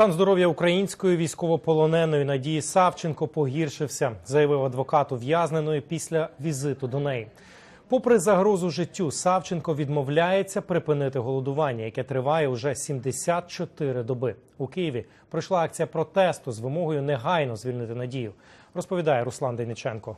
Стан здоров'я української військовополоненої Надії Савченко погіршився, заявив адвокат ув'язненої після візиту до неї. Попри загрозу життю, Савченко відмовляється припинити голодування, яке триває уже 74 доби. У Києві пройшла акція протесту з вимогою негайно звільнити Надію. Розповідає Руслан Дейниченко.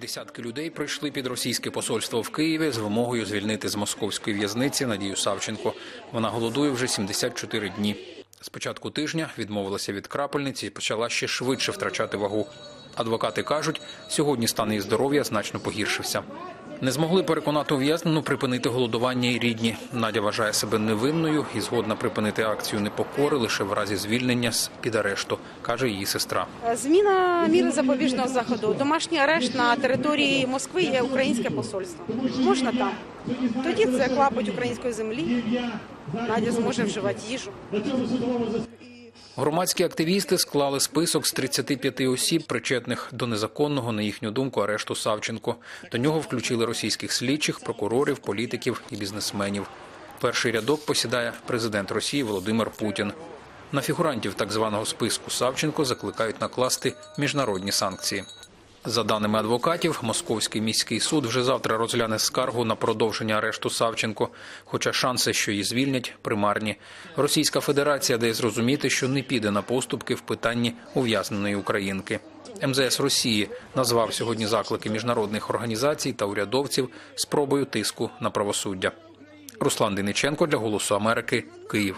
Десятки людей прийшли під російське посольство в Києві з вимогою звільнити з московської в'язниці Надію Савченко. Вона голодує вже 74 дні. З початку тижня відмовилася від крапельниці і почала ще швидше втрачати вагу. Адвокати кажуть, сьогодні стан її здоров'я значно погіршився. Не змогли переконати ув'язнену припинити голодування і рідні. Надя вважає себе невинною і згодна припинити акцію непокори лише в разі звільнення з під арешту, каже її сестра. Зміна міри запобіжного заходу. Домашній арешт на території Москви є українське посольство. Можна там. Тоді це клапоть української землі. Надя зможе вживати їжу. Громадські активісти склали список з 35 осіб, причетних до незаконного, на їхню думку, арешту Савченко. До нього включили російських слідчих, прокурорів, політиків і бізнесменів. Перший рядок посідає президент Росії Володимир Путін. На фігурантів так званого списку Савченко закликають накласти міжнародні санкції. За даними адвокатів, Московський міський суд вже завтра розгляне скаргу на продовження арешту Савченко, хоча шанси, що її звільнять, примарні. Російська Федерація дає зрозуміти, що не піде на поступки в питанні ув'язненої українки. МЗС Росії назвав сьогодні заклики міжнародних організацій та урядовців спробою тиску на правосуддя. Руслан Дениченко для Голосу Америки, Київ.